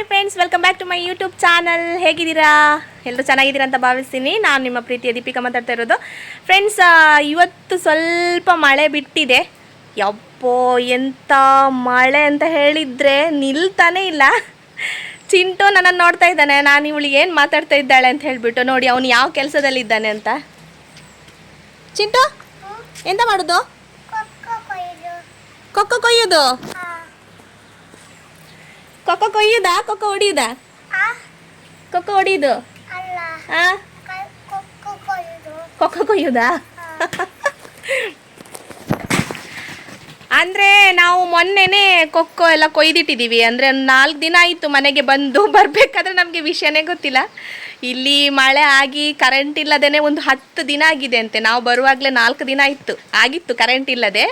Hi friends welcome back to my YouTube channel ಹೇಗಿದ್ದೀರಾ? ಎಲ್ಲರೂ ಚೆನ್ನಾಗಿದ್ದೀರಾ ಅಂತ ಭಾವಿಸ್ತೀನಿ. ನಾನು ನಿಮ್ಮ ಪ್ರೀತಿಯ ದೀಪಿಕಾ ಮಾತಾಡ್ತಾ ಇರೋದು. ಫ್ರೆಂಡ್ಸ್ ಇವತ್ತು ಸ್ವಲ್ಪ ಮಳೆ ಬಿಟ್ಟಿದೆ. ಯಪ್ಪೋ ಎಂಥ ಮಳೆ ಅಂತ ಹೇಳಿದರೆ ನಿಲ್ತಾನೇ ಇಲ್ಲ. ಚಿಂಟು ನನ್ನನ್ನು ನೋಡ್ತಾ ಇದ್ದಾನೆ. ನಾನು ಇವಳಿಗೆ ಏನು ಮಾತಾಡ್ತಾ ಇದ್ದಾಳೆ ಅಂತ ಹೇಳಿಬಿಟ್ಟು ನೋಡಿ ಅವನು ಯಾವ ಕೆಲಸದಲ್ಲಿದ್ದಾನೆ ಅಂತ. ಚಿಂಟು ಎಂತ ಮಾಡೋದು? ಕೊಕ್ಕ ಕೊಯ್ಯೋದು? ಕೊಕ್ಕೋ ಕೊಯ್ಯುದಾ? ಕೊಕ್ಕೋ ಹೊಡಿಯುದಾ? ಕೊಕ್ಕೋ ಹೊಡಿಯುದು? ಕೊಕ್ಕ ಕೊಯ್ಯುದಾ. ಅಂದರೆ ನಾವು ಮೊನ್ನೆನೇ ಕೊಕ್ಕೋ ಎಲ್ಲ ಕೊಯ್ದಿಟ್ಟಿದ್ದೀವಿ ಅಂದರೆ ಒಂದು ನಾಲ್ಕು ದಿನ ಆಯ್ತು ಮನೆಗೆ ಬಂದು ಬರಬೇಕಾದ್ರೆ ನಮಗೆ ವಿಷಯನೇ ಗೊತ್ತಿಲ್ಲ. ಇಲ್ಲಿ ಮಳೆ ಆಗಿ ಕರೆಂಟ್ ಇಲ್ಲದೇನೆ ಒಂದು ಹತ್ತು ದಿನ ಆಗಿದೆ ಅಂತೆ. ನಾವು ಬರುವಾಗಲೇ ನಾಲ್ಕು ದಿನ ಆಯ್ತು. ಆಗಿತ್ತು ಕರೆಂಟ್ ಇಲ್ಲದೆ.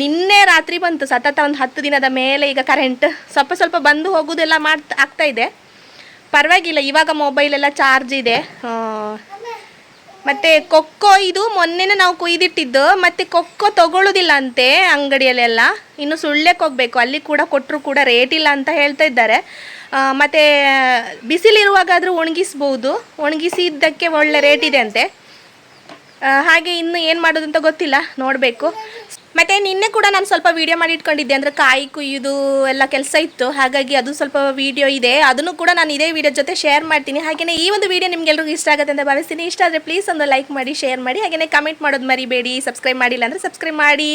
ನಿನ್ನೆ ರಾತ್ರಿ ಬಂತು. ಸತತ ಒಂದು ಹತ್ತು ದಿನದ ಮೇಲೆ ಈಗ ಕರೆಂಟ್ ಸ್ವಲ್ಪ ಸ್ವಲ್ಪ ಬಂದು ಹೋಗೋದೆಲ್ಲ ಮಾಡ್ತಾ ಆಗ್ತಾ ಇದೆ. ಪರವಾಗಿಲ್ಲ, ಇವಾಗ ಮೊಬೈಲ್ ಎಲ್ಲ ಚಾರ್ಜ್ ಇದೆ. ಮತ್ತೆ ಕೊಕ್ಕೋ ಇದು ಮೊನ್ನೆನೇ ನಾವು ಕುಯ್ದಿಟ್ಟಿದ್ದು. ಮತ್ತೆ ಕೊಕ್ಕೋ ತಗೊಳ್ಳೋದಿಲ್ಲ ಅಂತೆ ಅಂಗಡಿಯಲ್ಲೆಲ್ಲ. ಇನ್ನು ಸುಳ್ಳೆ ಹೋಗ್ಬೇಕು. ಅಲ್ಲಿ ಕೂಡ ಕೊಟ್ಟರು ಕೂಡ ರೇಟ್ ಇಲ್ಲ ಅಂತ ಹೇಳ್ತಾ ಇದ್ದಾರೆ. ಮತ್ತು ಮತ್ತೆ, ಬಿಸಿಲಿರುವಾಗಾದರೂ ಒಣಗಿಸ್ಬೋದು. ಒಣಗಿಸಿದ್ದಕ್ಕೆ ಒಳ್ಳೆ ರೇಟ್ ಇದೆ ಅಂತೆ. ಹಾಗೆ ಇನ್ನು ಏನು ಮಾಡೋದು ಅಂತ ಗೊತ್ತಿಲ್ಲ. ನೋಡಬೇಕು. ಮತ್ತೆ ನಿನ್ನೆ ಕೂಡ ನಾನು ಸ್ವಲ್ಪ ವಿಡಿಯೋ ಮಾಡಿ ಇಟ್ಕೊಂಡಿದ್ದೆ, ಅಂದರೆ ಕಾಯಿ ಕುಯ್ಯೋದು ಎಲ್ಲ ಕೆಲಸ ಇತ್ತು. ಹಾಗಾಗಿ ಅದು ಸ್ವಲ್ಪ ವಿಡಿಯೋ ಇದೆ. ಅದನ್ನು ಕೂಡ ನಾನು ಇದೇ ವಿಡಿಯೋ ಜೊತೆ ಶೇರ್ ಮಾಡ್ತೀನಿ. ಹಾಗೆಯೇ ಈ ಒಂದು ವಿಡಿಯೋ ನಿಮ್ಗೆಲ್ರಿಗೂ ಇಷ್ಟ ಆಗುತ್ತೆ ಅಂತ ಭಾವಿಸ್ತೀನಿ. ಇಷ್ಟ ಆದರೆ ಪ್ಲೀಸ್ ಒಂದು ಲೈಕ್ ಮಾಡಿ ಶೇರ್ ಮಾಡಿ. ಹಾಗೆಯೇ ಕಮೆಂಟ್ ಮಾಡೋದು ಮರಿಬೇಡಿ. ಸಬ್ಸ್ಕ್ರೈಬ್ ಮಾಡಿಲ್ಲ ಅಂದರೆ ಸಬ್ಸ್ಕ್ರೈಬ್ ಮಾಡಿ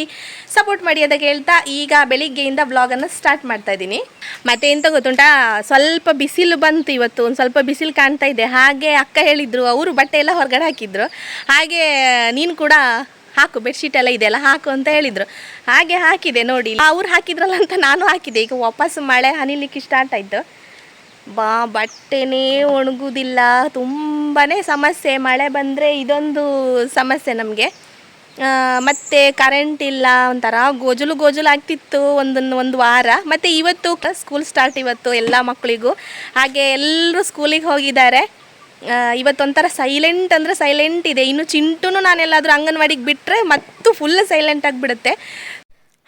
ಸಪೋರ್ಟ್ ಮಾಡಿ ಅಂತ ಹೇಳ್ತಾ ಈಗ ಬೆಳಿಗ್ಗೆಯಿಂದ ವ್ಲಾಗನ್ನು ಸ್ಟಾರ್ಟ್ ಮಾಡ್ತಾ ಇದ್ದೀನಿ. ಮತ್ತೆ ಎಂತ ಗೊತ್ತುಂಟಾ? ಸ್ವಲ್ಪ ಬಿಸಿಲು ಬಂತು ಇವತ್ತು, ಒಂದು ಸ್ವಲ್ಪ ಬಿಸಿಲು ಕಾಣ್ತಾ ಇದೆ. ಹಾಗೆ ಅಕ್ಕ ಹೇಳಿದ್ರು, ಅವರು ಬಟ್ಟೆ ಎಲ್ಲ ಹೊರಗಡೆ ಹಾಕಿದ್ರು. ಹಾಗೆ ನೀನು ಕೂಡ ಹಾಕು ಬೆಡ್ಶೀಟ್ ಎಲ್ಲ ಇದೆಯಲ್ಲ ಹಾಕು ಅಂತ ಹೇಳಿದ್ರು. ಹಾಗೆ ಹಾಕಿದೆ ನೋಡಿ ಅವ್ರು ಹಾಕಿದ್ರಲ್ಲ ಅಂತ ನಾನು ಹಾಕಿದೆ. ಈಗ ವಾಪಸ್ ಮಳೆ ಹನಿಲಿಕ್ಕೆ ಸ್ಟಾರ್ಟ್ ಆಯಿತು. ಬಾ, ಬಟ್ಟೆನೇ ಒಣಗುದಿಲ್ಲ. ತುಂಬಾ ಸಮಸ್ಯೆ. ಮಳೆ ಬಂದರೆ ಇದೊಂದು ಸಮಸ್ಯೆ ನಮಗೆ. ಮತ್ತು ಕರೆಂಟ್ ಇಲ್ಲ, ಒಂಥರ ಗೋಜಲು ಗೋಜಲು ಆಗ್ತಿತ್ತು ಒಂದೊಂದು, ಒಂದು ವಾರ. ಮತ್ತು ಇವತ್ತು ಸ್ಕೂಲ್ ಸ್ಟಾರ್ಟ್ ಇವತ್ತು ಎಲ್ಲ ಮಕ್ಕಳಿಗೂ. ಹಾಗೆ ಎಲ್ಲರೂ ಸ್ಕೂಲಿಗೆ ಹೋಗಿದ್ದಾರೆ. ಇವತ್ತೊಂಥರ ಸೈಲೆಂಟ್ ಅಂದರೆ ಸೈಲೆಂಟ್ ಇದೆ. ಇನ್ನು ಚಿಂಟುನು ನಾನೆಲ್ಲಾದರೂ ಅಂಗನವಾಡಿಗೆ ಬಿಟ್ಟರೆ ಮತ್ತು ಫುಲ್ ಸೈಲೆಂಟ್ ಆಗಿಬಿಡುತ್ತೆ.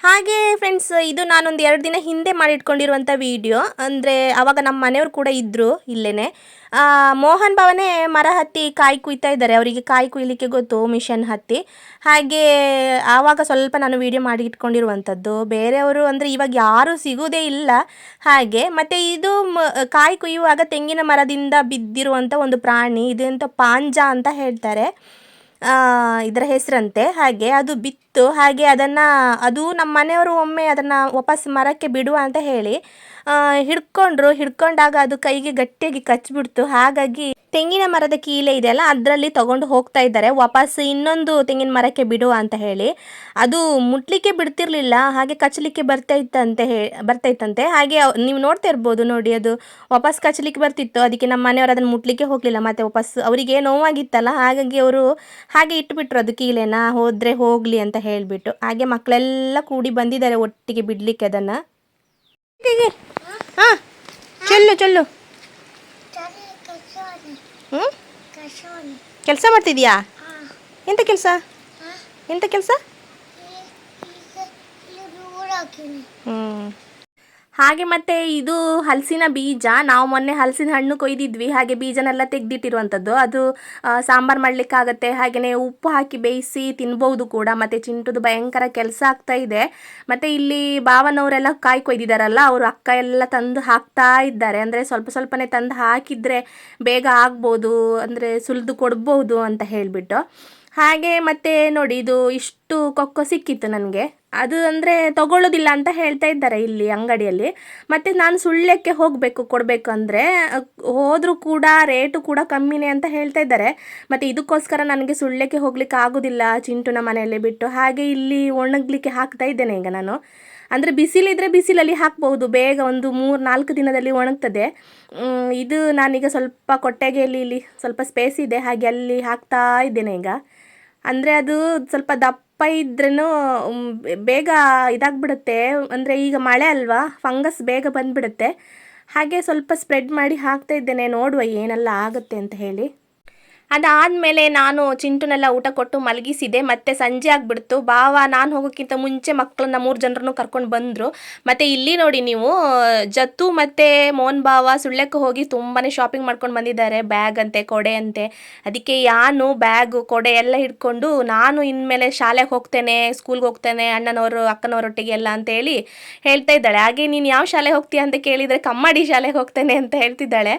ಹಾಗೆ ಫ್ರೆಂಡ್ಸ್ ಇದು ನಾನೊಂದು ಎರಡು ದಿನ ಹಿಂದೆ ಮಾಡಿಟ್ಕೊಂಡಿರುವಂಥ ವಿಡಿಯೋ ಅಂದರೆ ಆವಾಗ ನಮ್ಮ ಮನೆಯವರು ಕೂಡ ಇದ್ದರು ಇಲ್ಲೇ ಮೋಹನ್ ಭವನೇ ಮರ ಹತ್ತಿ ಕಾಯಿ ಕುಯ್ತಾ ಇದ್ದಾರೆ. ಅವರಿಗೆ ಕಾಯಿ ಕುಯ್ಲಿಕ್ಕೆ ಗೊತ್ತು, ಮಿಷನ್ ಹತ್ತಿ. ಹಾಗೆ ಆವಾಗ ಸ್ವಲ್ಪ ನಾನು ವಿಡಿಯೋ ಮಾಡಿ ಇಟ್ಕೊಂಡಿರುವಂಥದ್ದು ಬೇರೆಯವರು ಅಂದರೆ ಇವಾಗ ಯಾರೂ ಸಿಗೋದೇ ಇಲ್ಲ. ಹಾಗೆ ಮತ್ತು ಇದು ಕಾಯಿ ಕುಯ್ಯುವಾಗ ತೆಂಗಿನ ಮರದಿಂದ ಬಿದ್ದಿರುವಂಥ ಒಂದು ಪ್ರಾಣಿ ಇದೆಂಥ ಪಾಂಜ ಅಂತ ಹೇಳ್ತಾರೆ. ಇದರ ಹೆಸರಂತೆ. ಹಾಗೆ ಅದು ಬಿತ್ತು. ಹಾಗೆ ಅದನ್ನು, ಅದು ನಮ್ಮ ಮನೆಯವರು ಒಮ್ಮೆ ಅದನ್ನು ವಾಪಸ್ ಮರಕ್ಕೆ ಬಿಡುವ ಅಂತ ಹೇಳಿ ಹಿಡ್ಕೊಂಡ್ರು, ಹಿಡ್ಕೊಂಡಾಗ ಅದು ಕೈಗೆ ಗಟ್ಟಿಯಾಗಿ ಕಚ್ಬಿಡ್ತು. ಹಾಗಾಗಿ ತೆಂಗಿನ ಮರದ ಕೀಲೆ ಇದೆಯಲ್ಲ ಅದರಲ್ಲಿ ತಗೊಂಡು ಹೋಗ್ತಾ ಇದ್ದಾರೆ. ವಾಪಸ್ ಇನ್ನೊಂದು ತೆಂಗಿನ ಮರಕ್ಕೆ ಬಿಡುವ ಅಂತ ಹೇಳಿ. ಅದು ಮುಟ್ಲಿಕ್ಕೆ ಬಿಡ್ತಿರ್ಲಿಲ್ಲ, ಹಾಗೆ ಕಚ್ಚಲಿಕ್ಕೆ ಬರ್ತಾ ಇತ್ತಂತೆ ಹೇ, ಬರ್ತಾ ಇತ್ತಂತೆ. ಹಾಗೆ ನೀವು ನೋಡ್ತಾ ಇರ್ಬೋದು ನೋಡಿ, ಅದು ವಾಪಸ್ ಕಚ್ಚಲಿಕ್ಕೆ ಬರ್ತಿತ್ತು. ಅದಕ್ಕೆ ನಮ್ಮ ಮನೆಯವರು ಅದನ್ನು ಮುಟ್ಲಿಕ್ಕೆ ಹೋಗಲಿಲ್ಲ. ಮತ್ತೆ ವಾಪಸ್ ಅವರಿಗೆ ನೋವಾಗಿತ್ತಲ್ಲ, ಹಾಗಾಗಿ ಅವರು ಹಾಗೆ ಇಟ್ಬಿಟ್ರು ಅದು ಕೀಲೆನ. ಹೋದರೆ ಹೋಗಲಿ ಅಂತ ಹೇಳಿಬಿಟ್ಟು. ಹಾಗೆ ಮಕ್ಕಳೆಲ್ಲ ಕೂಡಿ ಬಂದಿದ್ದಾರೆ ಒಟ್ಟಿಗೆ ಬಿಡಲಿಕ್ಕೆ ಅದನ್ನು. ಹಾಂ ಚೆಲ್ಲು ಚೆಲ್ಲು. ಹ್ಞೂ ಕೆಲಸ ಮಾಡ್ತಿದ್ಯಾ? ಎಂತ ಕೆಲಸ? ಎಂತ ಕೆಲಸ? ಹ್ಞೂ ಹಾಗೆ ಮತ್ತೆ ಇದು ಹಲಸಿನ ಬೀಜ. ನಾವು ಮೊನ್ನೆ ಹಲಸಿನ ಹಣ್ಣು ಕೊಯ್ದಿದ್ವಿ. ಹಾಗೆ ಬೀಜನೆಲ್ಲ ತೆಗೆದಿಟ್ಟಿರುವಂಥದ್ದು ಅದು ಸಾಂಬಾರು ಮಾಡಲಿಕ್ಕಾಗತ್ತೆ. ಹಾಗೆಯೇ ಉಪ್ಪು ಹಾಕಿ ಬೇಯಿಸಿ ತಿನ್ಬೋದು ಕೂಡ. ಮತ್ತು ಚಿಂಟುದು ಭಯಂಕರ ಕೆಲಸ ಆಗ್ತಾ ಇದೆ. ಮತ್ತು ಇಲ್ಲಿ ಭಾವನವರೆಲ್ಲ ಕಾಯಿ ಕೊಯ್ದಿದ್ದಾರಲ್ಲ ಅವರು ಅಕ್ಕ ಎಲ್ಲ ತಂದು ಹಾಕ್ತಾ ಇದ್ದಾರೆ. ಅಂದರೆ ಸ್ವಲ್ಪ ಸ್ವಲ್ಪನೇ ತಂದು ಹಾಕಿದರೆ ಬೇಗ ಆಗ್ಬೋದು, ಅಂದರೆ ಸುಲಿದು ಕೊಡ್ಬೋದು ಅಂತ ಹೇಳಿಬಿಟ್ಟು. ಹಾಗೆ ಮತ್ತೆ ನೋಡಿ ಇದು ಇಷ್ಟು ಕೊಕ್ಕೋ ಸಿಕ್ಕಿತ್ತು ನನಗೆ. ಅದು ಅಂದರೆ ತಗೊಳ್ಳೋದಿಲ್ಲ ಅಂತ ಹೇಳ್ತಾ ಇದ್ದಾರೆ ಇಲ್ಲಿ ಅಂಗಡಿಯಲ್ಲಿ. ಮತ್ತು ನಾನು ಸುಳ್ಳಕ್ಕೆ ಹೋಗಬೇಕು, ಕೊಡಬೇಕು ಅಂದರೆ ಹೋದರೂ ಕೂಡ ರೇಟು ಕೂಡ ಕಮ್ಮಿನೇ ಅಂತ ಹೇಳ್ತಾ ಇದ್ದಾರೆ. ಮತ್ತು ಇದಕ್ಕೋಸ್ಕರ ನನಗೆ ಸುಳ್ಳಕ್ಕೆ ಹೋಗ್ಲಿಕ್ಕೆ ಆಗೋದಿಲ್ಲ, ಚಿಂಟುನ ಮನೆಯಲ್ಲೇ ಬಿಟ್ಟು. ಹಾಗೆ ಇಲ್ಲಿ ಒಣಗಲಿಕ್ಕೆ ಹಾಕ್ತಾ ಇದ್ದೇನೆ ಈಗ ನಾನು. ಅಂದರೆ ಬಿಸಿಲಿದ್ರೆ ಬಿಸಿಲಲ್ಲಿ ಹಾಕ್ಬೋದು, ಬೇಗ ಒಂದು ಮೂರು ನಾಲ್ಕು ದಿನದಲ್ಲಿ ಒಣಗ್ತದೆ. ಇದು ನಾನೀಗ ಸ್ವಲ್ಪ ಕೊಟ್ಟೆಗೆಯಲ್ಲಿ ಇಲ್ಲಿ ಸ್ವಲ್ಪ ಸ್ಪೇಸ್ ಇದೆ, ಹಾಗೆ ಅಲ್ಲಿ ಹಾಕ್ತಾ ಇದ್ದೇನೆ ಈಗ. ಅಂದರೆ ಅದು ಸ್ವಲ್ಪ ದಪ್ಪ ಇದ್ರೂ ಬೇಗ ಇದಾಗ್ಬಿಡುತ್ತೆ. ಅಂದರೆ ಈಗ ಮಳೆ ಅಲ್ವಾ, ಫಂಗಸ್ ಬೇಗ ಬಂದ್ಬಿಡುತ್ತೆ. ಹಾಗೆ ಸ್ವಲ್ಪ ಸ್ಪ್ರೆಡ್ ಮಾಡಿ ಹಾಕ್ತಾ ಇದ್ದೇನೆ, ನೋಡುವ ಏನೆಲ್ಲ ಆಗುತ್ತೆ ಅಂತ ಹೇಳಿ. ಅದಾದಮೇಲೆ ನಾನು ಚಿಂಟುನೆಲ್ಲ ಊಟ ಕೊಟ್ಟು ಮಲಗಿಸಿದೆ. ಮತ್ತೆ ಸಂಜೆ ಆಗಿಬಿಡ್ತು. ಬಾವ, ನಾನು ಹೋಗೋಕ್ಕಿಂತ ಮುಂಚೆ ಮಕ್ಕಳನ್ನ ಮೂರು ಜನರನ್ನು ಕರ್ಕೊಂಡು ಬಂದರು. ಮತ್ತು ಇಲ್ಲಿ ನೋಡಿ ನೀವು, ಜತ್ತು ಮತ್ತು ಮೋಹನ್ ಬಾವ ಸುಳ್ಳಕ್ಕೆ ಹೋಗಿ ತುಂಬಾ ಶಾಪಿಂಗ್ ಮಾಡ್ಕೊಂಡು ಬಂದಿದ್ದಾರೆ. ಬ್ಯಾಗ್ ಅಂತೆ, ಕೊಡೆ ಅಂತೆ. ಅದಕ್ಕೆ ಯಾನು ಬ್ಯಾಗು ಕೊಡೆ ಎಲ್ಲ ಹಿಡ್ಕೊಂಡು ನಾನು ಇನ್ಮೇಲೆ ಶಾಲೆಗೆ ಹೋಗ್ತೇನೆ ಸ್ಕೂಲ್ಗೆ ಹೋಗ್ತೇನೆ ಅಣ್ಣನವರು ಅಕ್ಕನವರೊಟ್ಟಿಗೆ ಎಲ್ಲ ಅಂತೇಳಿ ಹೇಳ್ತಾ ಇದ್ದಾಳೆ. ಹಾಗೆ ನೀನು ಯಾವ ಶಾಲೆಗೆ ಹೋಗ್ತೀಯ ಅಂತ ಕೇಳಿದರೆ ಕಮ್ಮಡಿ ಶಾಲೆಗೆ ಹೋಗ್ತೇನೆ ಅಂತ ಹೇಳ್ತಿದ್ದಾಳೆ.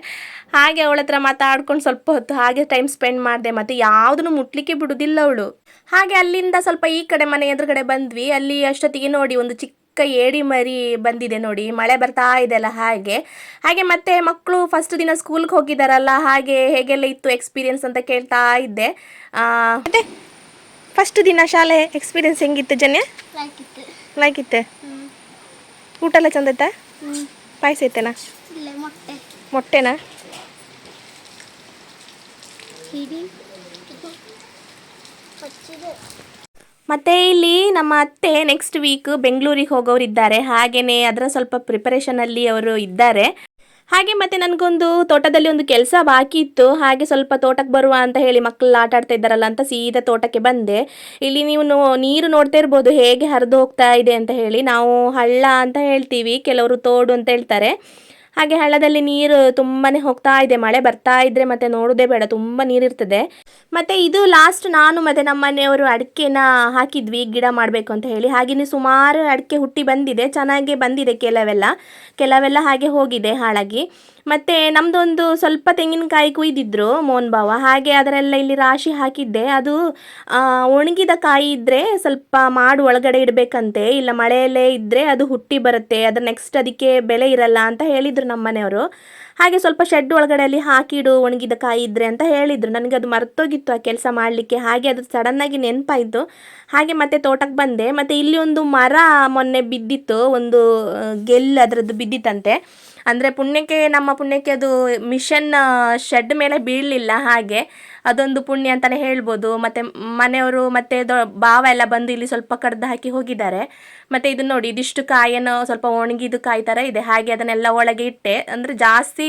ಹಾಗೆ ಅವಳ ಹತ್ರ ಮಾತಾಡ್ಕೊಂಡು ಸ್ವಲ್ಪ ಹೊತ್ತು ಹಾಗೆ ಟೈಮ್ ಸ್ಪೆಂಡ್ ಮಾಡಿದೆ ಮತ್ತು ಯಾವುದನ್ನು ಮುಟ್ಲಿಕ್ಕೆ ಬಿಡುದಿಲ್ಲ ಅವಳು. ಹಾಗೆ ಅಲ್ಲಿಂದ ಸ್ವಲ್ಪ ಈ ಕಡೆ ಮನೆ ಎದುರುಗಡೆ ಬಂದ್ವಿ. ಅಲ್ಲಿ ಅಷ್ಟೊತ್ತಿಗೆ ನೋಡಿ ಒಂದು ಚಿಕ್ಕ ಏಡಿ ಮರಿ ಬಂದಿದೆ ನೋಡಿ. ಮಳೆ ಬರ್ತಾ ಇದೆ ಅಲ್ಲ ಹಾಗೆ. ಹಾಗೆ ಮತ್ತೆ ಮಕ್ಕಳು ಫಸ್ಟ್ ದಿನ ಸ್ಕೂಲ್ಗೆ ಹೋಗಿದ್ದಾರಲ್ಲ ಹಾಗೆ ಹೇಗೆಲ್ಲ ಇತ್ತು ಎಕ್ಸ್ಪೀರಿಯನ್ಸ್ ಅಂತ ಕೇಳ್ತಾ ಇದ್ದೆ. ಮತ್ತೆ ಫಸ್ಟ್ ದಿನ ಶಾಲೆ ಎಕ್ಸ್ಪೀರಿಯನ್ಸ್ ಹೆಂಗಿತ್ತು ಜನ್ಯ? ಲೈಕ್ ಇತ್ತೆ. ಊಟ ಎಲ್ಲ ಚಂದ ಇತ್ತಾ? ಪಾಯಸ ಇತ್ತೇನಾ? ಮೊಟ್ಟೆನಾ? ಮತ್ತೆ ಇಲ್ಲಿ ನಮ್ಮ ಅತ್ತೆ ನೆಕ್ಸ್ಟ್ ವೀಕ್ ಬೆಂಗಳೂರಿಗೆ ಹೋಗೋರು ಇದ್ದಾರೆ. ಹಾಗೇನೆ ಅದರ ಸ್ವಲ್ಪ ಪ್ರಿಪರೇಷನಲ್ಲಿ ಅವರು ಇದ್ದಾರೆ. ಹಾಗೆ ಮತ್ತೆ ನನಗೊಂದು ತೋಟದಲ್ಲಿ ಒಂದು ಕೆಲಸ ಬಾಕಿ ಇತ್ತು. ಹಾಗೆ ಸ್ವಲ್ಪ ತೋಟಕ್ಕೆ ಬರುವ ಅಂತ ಹೇಳಿ ಮಕ್ಕಳು ಆಟ ಆಡ್ತಾ ಇದ್ದಾರಲ್ಲ ಅಂತ ಸೀದಾ ತೋಟಕ್ಕೆ ಬಂದೆ. ಇಲ್ಲಿ ನೀವು ನೀರು ನೋಡ್ತಾ ಇರ್ಬೋದು ಹೇಗೆ ಹರಿದು ಹೋಗ್ತಾ ಇದೆ ಅಂತ ಹೇಳಿ. ನಾವು ಹಳ್ಳ ಅಂತ ಹೇಳ್ತೀವಿ. ಕೆಲವರು ತೋಡು ಅಂತ ಹೇಳ್ತಾರೆ. ಹಾಗೆ ಹಳ್ಳದಲ್ಲಿ ನೀರು ತುಂಬಾನೇ ಹೋಗ್ತಾ ಇದೆ. ಮಳೆ ಬರ್ತಾ ಇದ್ರೆ ಮತ್ತೆ ನೋಡೋದೇ ಬೇಡ. ತುಂಬಾ ನೀರಿರ್ತದೆ. ಮತ್ತೆ ಇದು ಲಾಸ್ಟ್ ನಾನು ಮತ್ತೆ ನಮ್ಮ ಮನೆಯವರು ಅಡಿಕೆನ ಹಾಕಿದ್ವಿ, ಗಿಡ ಮಾಡಬೇಕು ಅಂತ ಹೇಳಿ. ಹಾಗೆಯೇ ಸುಮಾರು ಅಡಿಕೆ ಹುಟ್ಟಿ ಬಂದಿದೆ, ಚೆನ್ನಾಗಿ ಬಂದಿದೆ ಕೆಲವೆಲ್ಲ. ಕೆಲವೆಲ್ಲ ಹಾಗೆ ಹೋಗಿದೆ ಹಾಳಾಗಿ. ಮತ್ತೆ ನಮ್ದೊಂದು ಸ್ವಲ್ಪ ತೆಂಗಿನಕಾಯಿ ಕುಯ್ದಿದ್ರು ಮೋಹನ್ ಬಾವ ಹಾಗೆ ಅದರೆಲ್ಲ ಇಲ್ಲಿ ರಾಶಿ ಹಾಕಿದ್ದೆ. ಅದು ಒಣಗಿದ ಕಾಯಿ ಇದ್ರೆ ಸ್ವಲ್ಪ ಮಾಡು ಒಳಗಡೆ ಇಡಬೇಕಂತೆ. ಇಲ್ಲ ಮಳೆಯಲ್ಲೇ ಇದ್ರೆ ಅದು ಹುಟ್ಟಿ ಬರುತ್ತೆ. ಅದ್ರ ನೆಕ್ಸ್ಟ್ ಅದಕ್ಕೆ ಬೆಲೆ ಇರಲ್ಲ ಅಂತ ಹೇಳಿದ್ರು ನಮ್ಮ ಮನೆಯವರು. ಹಾಗೆ ಸ್ವಲ್ಪ ಶೆಡ್ ಒಳಗಡೆ ಅಲ್ಲಿ ಹಾಕಿಡು ಒಣಗಿದ ಕಾಯಿ ಇದ್ರೆ ಅಂತ ಹೇಳಿದ್ರು. ನನಗೆ ಅದು ಮರ್ತೋಗಿತ್ತು ಆ ಕೆಲಸ ಮಾಡಲಿಕ್ಕೆ. ಹಾಗೆ ಅದು ಸಡನ್ನಾಗಿ ನೆನಪಾಯಿತು. ಹಾಗೆ ಮತ್ತೆ ತೋಟಕ್ಕೆ ಬಂದೆ. ಮತ್ತೆ ಇಲ್ಲಿ ಒಂದು ಮರ ಮೊನ್ನೆ ಬಿದ್ದಿತ್ತು. ಒಂದು ಗೆಲ್ ಅದರದ್ದು ಬಿದ್ದಿತ್ತಂತೆ. ಅಂದರೆ ಪುಣ್ಯಕ್ಕೆ, ನಮ್ಮ ಪುಣ್ಯಕ್ಕೆ ಅದು ಮಿಷನ್ ಶೆಡ್ ಮೇಲೆ ಬೀಳಲಿಲ್ಲ ಹಾಗೆ. ಅದೊಂದು ಪುಣ್ಯ ಅಂತಲೇ ಹೇಳ್ಬೋದು. ಮತ್ತು ಮನೆಯವರು ಮತ್ತು ದೊ, ಭಾವ ಎಲ್ಲ ಬಂದು ಇಲ್ಲಿ ಸ್ವಲ್ಪ ಕಡ್ದು ಹಾಕಿ ಹೋಗಿದ್ದಾರೆ. ಮತ್ತು ಇದನ್ನ ನೋಡಿ, ಇದಿಷ್ಟು ಕಾಯನ್ನು ಸ್ವಲ್ಪ ಒಣಗಿದು ಕಾಯಿ ಥರ ಇದೆ. ಹಾಗೆ ಅದನ್ನೆಲ್ಲ ಒಳಗೆ ಇಟ್ಟೆ. ಅಂದರೆ ಜಾಸ್ತಿ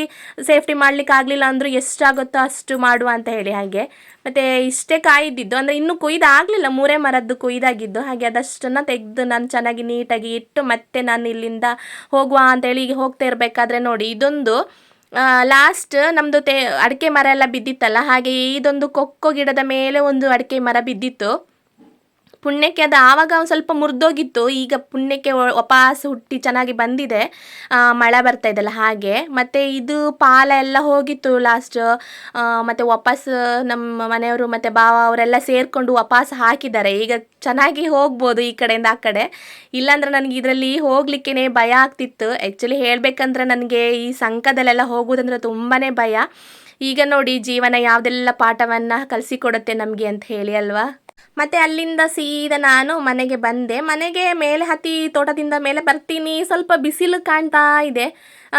ಸೇಫ್ಟಿ ಮಾಡ್ಲಿಕ್ಕೆ ಆಗಲಿಲ್ಲ ಅಂದರೂ ಎಷ್ಟಾಗುತ್ತೋ ಅಷ್ಟು ಮಾಡುವ ಅಂತ ಹೇಳಿ ಹಾಗೆ. ಮತ್ತು ಇಷ್ಟೇ ಕಾಯಿದ್ದಿದ್ದು ಅಂದ್ರೆ ಇನ್ನು ಇನ್ನೂ ಕೊಯ್ದಾಗಲಿಲ್ಲ ಮೂರೇ ಮರದ್ದು ಕೊಯ್ದಾಗಿದ್ದು. ಹಾಗೆ ಅದಷ್ಟನ್ನು ತೆಗೆದು ನಾನು ಚೆನ್ನಾಗಿ ನೀಟಾಗಿ ಇಟ್ಟು ಮತ್ತೆ ನಾನು ಇಲ್ಲಿಂದ ಹೋಗುವ ಅಂತೇಳಿ ಈಗ ಹೋಗ್ತಾ ಇರಬೇಕಾದ್ರೆ ನೋಡಿ, ಇದೊಂದು ಲಾಸ್ಟ್ ನಮ್ಮದು ತೇ, ಅಡಿಕೆ ಮರ ಎಲ್ಲ ಬಿದ್ದಿತ್ತಲ್ಲ, ಹಾಗೆ ಇದೊಂದು ಕೊಕ್ಕೋ ಗಿಡದ ಮೇಲೆ ಒಂದು ಅಡಿಕೆ ಮರ ಬಿದ್ದಿತ್ತು. ಪುಣ್ಯಕ್ಕೆ ಅದು. ಆವಾಗ ಒಂದು ಸ್ವಲ್ಪ ಮುರಿದೋಗಿತ್ತು. ಈಗ ಪುಣ್ಯಕ್ಕೆ ವಾಪಸ್ ಹುಟ್ಟಿ ಚೆನ್ನಾಗಿ ಬಂದಿದೆ. ಮಳೆ ಬರ್ತಾ ಇದೆಲ್ಲ ಹಾಗೆ. ಮತ್ತು ಇದು ಪಾಲ ಎಲ್ಲ ಹೋಗಿತ್ತು ಲಾಸ್ಟ್ ಮತ್ತು ವಾಪಸ್ ನಮ್ಮ ಮನೆಯವರು ಮತ್ತು ಬಾವ ಅವರೆಲ್ಲ ಸೇರಿಕೊಂಡು ವಾಪಸ್ ಹಾಕಿದ್ದಾರೆ. ಈಗ ಚೆನ್ನಾಗಿ ಹೋಗ್ಬೋದು ಈ ಕಡೆಯಿಂದ ಆ ಕಡೆ. ಇಲ್ಲಾಂದ್ರೆ ನನಗೆ ಇದರಲ್ಲಿ ಹೋಗ್ಲಿಕ್ಕೇ ಭಯ ಆಗ್ತಿತ್ತು. ಆ್ಯಕ್ಚುಲಿ ಹೇಳಬೇಕಂದ್ರೆ ನನಗೆ ಈ ಸಂಕದಲ್ಲೆಲ್ಲ ಹೋಗೋದಂದ್ರೆ ತುಂಬಾ ಭಯ. ಈಗ ನೋಡಿ ಜೀವನ ಯಾವುದೆಲ್ಲ ಪಾಠವನ್ನು ಕಲಿಸಿಕೊಡುತ್ತೆ ನಮಗೆ ಅಂತ ಹೇಳಿ ಅಲ್ವಾ? ಮತ್ತೆ ಅಲ್ಲಿಂದ ಸೀದಾ ನಾನು ಮನೆಗೆ ಬಂದೆ. ಮನೆಗೆ ಮೇಲೆ ಹತ್ತಿ ತೋಟದಿಂದ ಮೇಲೆ ಬರ್ತೀನಿ. ಸ್ವಲ್ಪ ಬಿಸಿಲು ಕಾಣ್ತಾ ಇದೆ.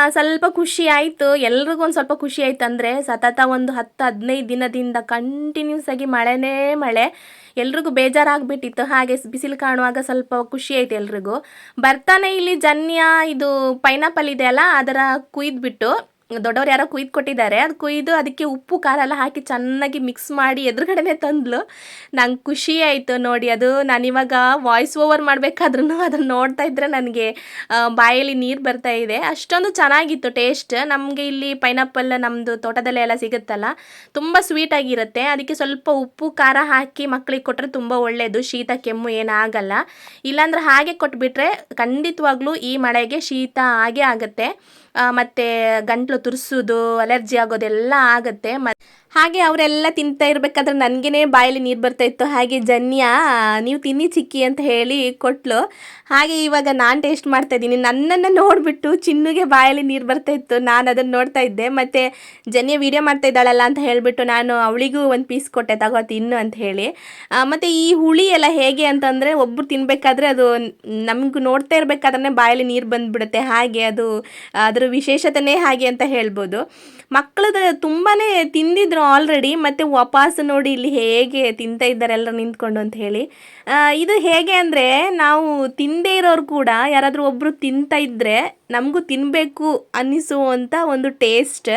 ಸ್ವಲ್ಪ ಖುಷಿ ಆಯಿತು. ಎಲ್ರಿಗೂ ಒಂದು ಸ್ವಲ್ಪ ಖುಷಿ ಆಯ್ತು ಅಂದರೆ ಸತತ ಒಂದು ಹತ್ತು, ಹದಿನೈದು ದಿನದಿಂದ ಕಂಟಿನ್ಯೂಸ್ ಆಗಿ ಮಳೆನೇ ಮಳೆ. ಎಲ್ರಿಗೂ ಬೇಜಾರಾಗ್ಬಿಟ್ಟಿತ್ತು. ಹಾಗೆ ಬಿಸಿಲು ಕಾಣುವಾಗ ಸ್ವಲ್ಪ ಖುಷಿ ಆಯ್ತು ಎಲ್ರಿಗೂ. ಬರ್ತಾನೆ ಇಲ್ಲಿ ಜನ್ಯ. ಇದು ಪೈನಾಪಲ್ ಇದೆಯಲ್ಲ ಅದರ ಕುಯ್ದುಬಿಟ್ಟು. ದೊಡ್ಡವ್ರು ಯಾರೋ ಕುಯ್ದು ಕೊಟ್ಟಿದ್ದಾರೆ. ಅದು ಕುಯ್ದು ಅದಕ್ಕೆ ಉಪ್ಪು, ಖಾರ ಎಲ್ಲ ಹಾಕಿ ಚೆನ್ನಾಗಿ ಮಿಕ್ಸ್ ಮಾಡಿ ಎದುರುಗಡೆನೆ ತಂದ್ಲು. ನಂಗೆ ಖುಷಿ ಆಯಿತು ನೋಡಿ ಅದು. ನಾನಿವಾಗ ವಾಯ್ಸ್ ಓವರ್ ಮಾಡಬೇಕಾದ್ರೂ ಅದನ್ನು ನೋಡ್ತಾ ಇದ್ರೆ ನನಗೆ ಬಾಯಲ್ಲಿ ನೀರು ಬರ್ತಾ ಇದೆ. ಅಷ್ಟೊಂದು ಚೆನ್ನಾಗಿತ್ತು ಟೇಸ್ಟ್ ನಮಗೆ ಇಲ್ಲಿ ಪೈನಾಪಲ್ ನಮ್ಮದು ತೋಟದಲ್ಲೇ ಎಲ್ಲ ಸಿಗುತ್ತಲ್ಲ, ತುಂಬ ಸ್ವೀಟಾಗಿರುತ್ತೆ ಅದಕ್ಕೆ ಸ್ವಲ್ಪ ಉಪ್ಪು, ಖಾರ ಹಾಕಿ ಮಕ್ಕಳಿಗೆ ಕೊಟ್ಟರೆ ತುಂಬ ಒಳ್ಳೆಯದು ಶೀತ, ಕೆಮ್ಮು ಏನಾಗಲ್ಲ ಇಲ್ಲಾಂದ್ರೆ ಹಾಗೆ ಕೊಟ್ಬಿಟ್ರೆ ಖಂಡಿತವಾಗ್ಲೂ ಈ ಮಳೆಗೆ ಶೀತ ಹಾಗೆ ಆಗುತ್ತೆ. ಮತ್ತೆ ಗಂಟ್ಲು ತುರ್ಸೋದು ಅಲರ್ಜಿ ಆಗೋದೆಲ್ಲ ಆಗುತ್ತೆ. ಮ ಹಾಗೆ ಅವರೆಲ್ಲ ತಿಂತಾ ಇರಬೇಕಾದ್ರೆ ನನಗೇ ಬಾಯಲ್ಲಿ ನೀರು ಬರ್ತಾ ಇತ್ತು. ಹಾಗೆ ಜನ್ಯ, ನೀವು ತಿನ್ನಿ ಚಿಕ್ಕಿ ಅಂತ ಹೇಳಿ ಕೊಟ್ಲು. ಹಾಗೆ ಇವಾಗ ನಾನು ಟೇಸ್ಟ್ ಮಾಡ್ತಾ ಇದ್ದೀನಿ. ನನ್ನನ್ನು ನೋಡಿಬಿಟ್ಟು ಚಿನ್ನುಗೆ ಬಾಯಲ್ಲಿ ನೀರು ಬರ್ತಾ ಇತ್ತು. ನಾನು ಅದನ್ನು ನೋಡ್ತಾ ಇದ್ದೆ. ಮತ್ತು ಜನ್ಯ ವಿಡಿಯೋ ಮಾಡ್ತಾ ಇದ್ದಾಳಲ್ಲ ಅಂತ ಹೇಳಿಬಿಟ್ಟು ನಾನು ಅವಳಿಗೂ ಒಂದು ಪೀಸ್ ಕೊಟ್ಟೆ, ತಗೋ ತಿನ್ನು ಅಂತ ಹೇಳಿ. ಮತ್ತು ಈ ಹುಳಿ ಎಲ್ಲ ಹೇಗೆ ಅಂತಂದರೆ ಒಬ್ಬರು ತಿನ್ನಬೇಕಾದ್ರೆ ಅದು ನಮಗೂ ನೋಡ್ತಾ ಇರಬೇಕಾದ್ರೆ ಬಾಯಲ್ಲಿ ನೀರು ಬಂದುಬಿಡುತ್ತೆ. ಹಾಗೆ ಅದು, ಅದರ ವಿಶೇಷತೆನೇ ಹಾಗೆ ಅಂತ ಹೇಳ್ಬೋದು. ಮಕ್ಕಳದು ತುಂಬಾ ತಿಂದಿದ್ರು ಆಲ್ರೆಡಿ ಮತ್ತು ವಾಪಸ್ ನೋಡಿ ಇಲ್ಲಿ ಹೇಗೆ ತಿಂತ ಇದ್ದಾರೆ ಎಲ್ಲರೂ ನಿಂತ್ಕೊಂಡು ಅಂತ ಹೇಳಿ. ಇದು ಹೇಗೆ ಅಂದರೆ ನಾವು ತಿಂದೇ ಇರೋರು ಕೂಡ ಯಾರಾದರೂ ಒಬ್ಬರು ತಿಂತ ಇದ್ದರೆ ನಮಗೂ ತಿನ್ನಬೇಕು ಅನ್ನಿಸುವಂಥ ಒಂದು ಟೇಸ್ಟ್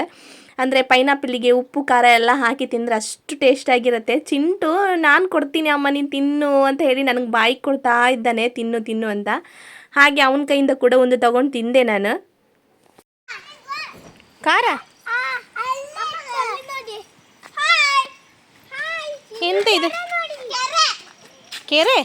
ಅಂದರೆ ಪೈನಾಪಲ್ಲಿಗೆ ಉಪ್ಪು, ಖಾರ ಎಲ್ಲ ಹಾಕಿ ತಿಂದರೆ ಅಷ್ಟು ಟೇಸ್ಟಾಗಿರುತ್ತೆ ಚಿಂಟು, ನಾನು ಕೊಡ್ತೀನಿ ಅಮ್ಮ, ನೀನು ತಿನ್ನು ಅಂತ ಹೇಳಿ ನನಗೆ ಬಾಯಿ ಕೊಡ್ತಾ ಇದ್ದಾನೆ, ತಿನ್ನು ತಿನ್ನು ಅಂತ. ಹಾಗೆ ಅವನ ಕೈಯಿಂದ ಕೂಡ ಒಂದು ತಗೊಂಡು ತಿಂದೆ ನಾನು. ಖಾರ? ಎಂತ ಇದು? ಕೆರೆ?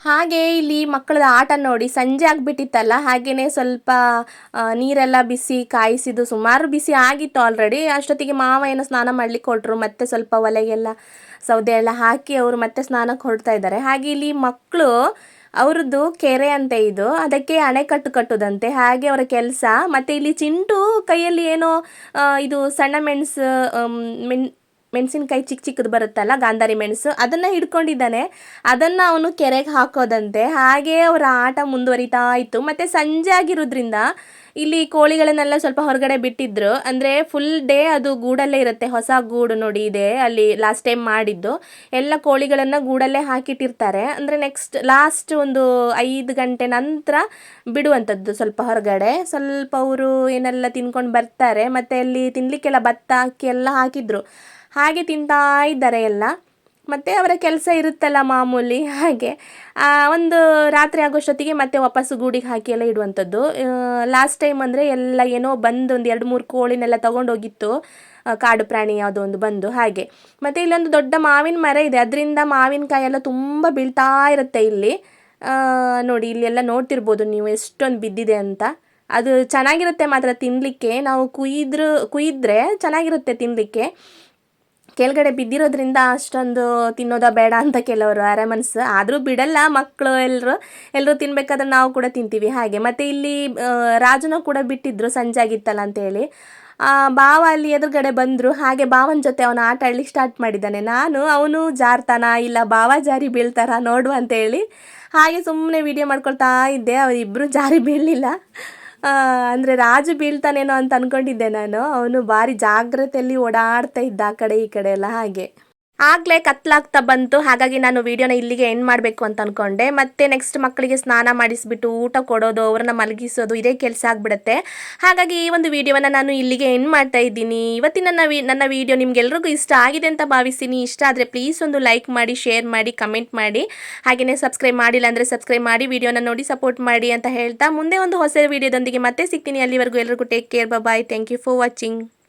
ಹಾಗೆ ಇಲ್ಲಿ ಮಕ್ಕಳದ ಆಟ ನೋಡಿ ಸಂಜೆ ಆಗಿಬಿಟ್ಟಿತ್ತಲ್ಲ ಹಾಗೆಯೇ ಸ್ವಲ್ಪ ನೀರೆಲ್ಲ ಬಿಸಿ ಕಾಯಿಸಿದ್ದು ಸುಮಾರು ಬಿಸಿ ಆಗಿತ್ತು ಆಲ್ರೆಡಿ ಅಷ್ಟೊತ್ತಿಗೆ ಮಾವ ಏನೋ ಸ್ನಾನ ಮಾಡ್ಲಿಕ್ಕೆ ಕೊಟ್ಟರು ಮತ್ತೆ ಸ್ವಲ್ಪ ಒಲೆಗೆಲ್ಲ ಸೌದೆ ಎಲ್ಲ ಹಾಕಿ ಅವರು ಮತ್ತೆ ಸ್ನಾನಕ್ಕೆ ಹೊರಡ್ತಾ ಇದ್ದಾರೆ. ಹಾಗೆ ಇಲ್ಲಿ ಮಕ್ಕಳು ಅವ್ರದ್ದು ಕೆರೆ ಅಂತೆ ಇದು. ಅದಕ್ಕೆ ಅಣೆಕಟ್ಟು ಕಟ್ಟುದಂತೆ. ಹಾಗೆ ಅವರ ಕೆಲಸ. ಮತ್ತೆ ಇಲ್ಲಿ ಚಿಂಟು ಕೈಯಲ್ಲಿ ಏನೋ ಇದು ಸಣ್ಣ ಮೆಣಸು ಮೆಣ್ ಮೆಣಸಿನ್ಕಾಯಿ ಚಿಕ್ಕ ಚಿಕ್ಕದು ಬರುತ್ತಲ್ಲ, ಗಾಂಧಾರಿ ಮೆಣಸು, ಅದನ್ನು ಹಿಡ್ಕೊಂಡಿದ್ದಾನೆ. ಅದನ್ನು ಅವನು ಕೆರೆಗೆ ಹಾಕೋದಂತೆ. ಹಾಗೆ ಅವರ ಆಟ ಮುಂದುವರಿತಾ ಇತ್ತು. ಮತ್ತು ಸಂಜೆ ಆಗಿರೋದ್ರಿಂದ ಇಲ್ಲಿ ಕೋಳಿಗಳನ್ನೆಲ್ಲ ಸ್ವಲ್ಪ ಹೊರಗಡೆ ಬಿಟ್ಟಿದ್ರು. ಅಂದರೆ ಫುಲ್ ಡೇ ಅದು ಗೂಡಲ್ಲೇ ಇರುತ್ತೆ. ಹೊಸ ಗೂಡು ನೋಡಿ ಇದೆ, ಅಲ್ಲಿ ಲಾಸ್ಟ್ ಟೈಮ್ ಮಾಡಿದ್ದು. ಎಲ್ಲ ಕೋಳಿಗಳನ್ನು ಗೂಡಲ್ಲೇ ಹಾಕಿಟ್ಟಿರ್ತಾರೆ. ಅಂದರೆ ನೆಕ್ಸ್ಟ್ ಲಾಸ್ಟ್ ಒಂದು ಐದು ಗಂಟೆ ನಂತರ ಬಿಡುವಂಥದ್ದು ಸ್ವಲ್ಪ ಹೊರಗಡೆ. ಸ್ವಲ್ಪ ಅವರು ಏನೆಲ್ಲ ತಿನ್ಕೊಂಡು ಬರ್ತಾರೆ. ಮತ್ತು ಅಲ್ಲಿ ತಿನ್ನಲಿಕ್ಕೆಲ್ಲ ಭತ್ತ ಅಕ್ಕಿ ಎಲ್ಲ ಹಾಕಿದ್ರು. ಹಾಗೆ ತಿಂತಾ ಇದ್ದಾರೆ ಎಲ್ಲ. ಮತ್ತು ಅವರ ಕೆಲಸ ಇರುತ್ತಲ್ಲ ಮಾಮೂಲಿ ಹಾಗೆ. ಒಂದು ರಾತ್ರಿ ಆಗೋಷ್ಟೊತ್ತಿಗೆ ಮತ್ತೆ ವಾಪಸ್ಸು ಗೂಡಿಗೆ ಹಾಕಿ ಎಲ್ಲ ಇಡುವಂಥದ್ದು. ಲಾಸ್ಟ್ ಟೈಮ್ ಅಂದರೆ ಎಲ್ಲ ಏನೋ ಬಂದು ಒಂದು ಎರಡು ಮೂರು ಕೋಳಿನೆಲ್ಲ ತೊಗೊಂಡೋಗಿತ್ತು. ಕಾಡು ಪ್ರಾಣಿ ಯಾವುದೋ ಒಂದು ಬಂದು ಹಾಗೆ. ಮತ್ತು ಇಲ್ಲೊಂದು ದೊಡ್ಡ ಮಾವಿನ ಮರ ಇದೆ. ಅದರಿಂದ ಮಾವಿನಕಾಯಿ ಎಲ್ಲ ತುಂಬ ಬೀಳ್ತಾ ಇರುತ್ತೆ ಇಲ್ಲಿ. ನೋಡಿ ಇಲ್ಲಿ ಎಲ್ಲ ನೋಡ್ತಿರ್ಬೋದು ನೀವು ಎಷ್ಟೊಂದು ಬಿದ್ದಿದೆ ಅಂತ. ಅದು ಚೆನ್ನಾಗಿರುತ್ತೆ ಮಾತ್ರ ತಿನ್ನಲಿಕ್ಕೆ ನಾವು ಕುಯ್ದ್ರು, ಕುಯ್ದ್ರೆ ಚೆನ್ನಾಗಿರುತ್ತೆ ತಿನ್ನಲಿಕ್ಕೆ ಕೆಳಗಡೆ ಬಿದ್ದಿರೋದ್ರಿಂದ ಅಷ್ಟೊಂದು ತಿನ್ನೋದ ಬೇಡ ಅಂತ ಕೆಲವರು ಅರೆ ಮನಸ್ಸು. ಆದರೂ ಬಿಡಲ್ಲ ಮಕ್ಕಳು ಎಲ್ಲರೂ ಎಲ್ಲರೂ ತಿನ್ಬೇಕಾದ್ರೆ ನಾವು ಕೂಡ ತಿಂತೀವಿ ಹಾಗೆ. ಮತ್ತು ಇಲ್ಲಿ ರಾಜನ ಕೂಡ ಬಿಟ್ಟಿದ್ರು ಸಂಜೆ ಆಗಿತ್ತಲ್ಲ ಅಂತೇಳಿ ಬಾವ ಅಲ್ಲಿ ಎದುರುಗಡೆ ಬಂದರು. ಹಾಗೆ ಬಾವನ ಜೊತೆ ಅವನು ಆಟ ಆಡ್ಲಿಕ್ಕೆ ಸ್ಟಾರ್ಟ್ ಮಾಡಿದ್ದಾನೆ. ನಾನು, ಅವನು ಜಾರ್ತಾನ, ಇಲ್ಲ ಬಾವ ಜಾರಿ ಬೀಳ್ತಾರ ನೋಡು ಅಂತೇಳಿ. ಹಾಗೆ ಸುಮ್ಮನೆ ವಿಡಿಯೋ ಮಾಡ್ಕೊಳ್ತಾ ಇದ್ದೆ. ಅವರಿಬ್ಬರು ಜಾರಿ ಬೀಳಲಿಲ್ಲ. ಅಂದರೆ ರಾಜು ಬೀಳ್ತಾನೇನೋ ಅಂತ ಅನ್ಕೊಂಡಿದ್ದೆ ನಾನು. ಅವನು ಭಾರಿ ಜಾಗ್ರತೆಯಲ್ಲಿ ಓಡಾಡ್ತಾ ಇದ್ದ ಆ ಕಡೆ ಈ ಕಡೆ ಎಲ್ಲ ಹಾಗೆ. ಆಗಲೇ ಕತ್ಲಾಗ್ತಾ ಬಂತು. ಹಾಗಾಗಿ ನಾನು ವಿಡಿಯೋನ ಇಲ್ಲಿಗೆ ಎಂಡ್ ಮಾಡಬೇಕು ಅಂತ ಅನ್ಕೊಂಡೆ. ಮತ್ತೆ ನೆಕ್ಸ್ಟ್ ಮಕ್ಕಳಿಗೆ ಸ್ನಾನ ಮಾಡಿಸ್ಬಿಟ್ಟು ಊಟ ಕೊಡೋದು, ಅವ್ರನ್ನ ಮಲಗಿಸೋದು ಇದೇ ಕೆಲಸ ಆಗಿಬಿಡುತ್ತೆ. ಹಾಗಾಗಿ ಈ ಒಂದು ವಿಡಿಯೋವನ್ನ ನಾನು ಇಲ್ಲಿಗೆ ಎಂಡ್ ಮಾಡ್ತಾ ಇದ್ದೀನಿ. ಇವತ್ತಿನ ನನ್ನ ನನ್ನ ವಿಡಿಯೋ ನಿಮ್ಗೆಲ್ರಿಗೂ ಇಷ್ಟ ಆಗಿದೆ ಅಂತ ಭಾವಿಸ್ತೀನಿ. ಇಷ್ಟ ಆದರೆ ಪ್ಲೀಸ್ ಒಂದು ಲೈಕ್ ಮಾಡಿ ಶೇರ್ ಮಾಡಿ ಕಮೆಂಟ್ ಮಾಡಿ. ಹಾಗೆಯೇ ಸಬ್ಸ್ಕ್ರೈಬ್ ಮಾಡಿಲ್ಲ ಅಂದರೆ ಸಬ್ಸ್ಕ್ರೈಬ್ ಮಾಡಿ, ವಿಡಿಯೋನ ನೋಡಿ ಸಪೋರ್ಟ್ ಮಾಡಿ ಅಂತ ಹೇಳ್ತಾ ಮುಂದೆ ಒಂದು ಹೊಸ ವಿಡಿಯೋದೊಂದಿಗೆ ಮತ್ತೆ ಸಿಗ್ತೀನಿ. ಅಲ್ಲಿವರೆಗೂ ಎಲ್ರಿಗೂ take care bye thank you for watching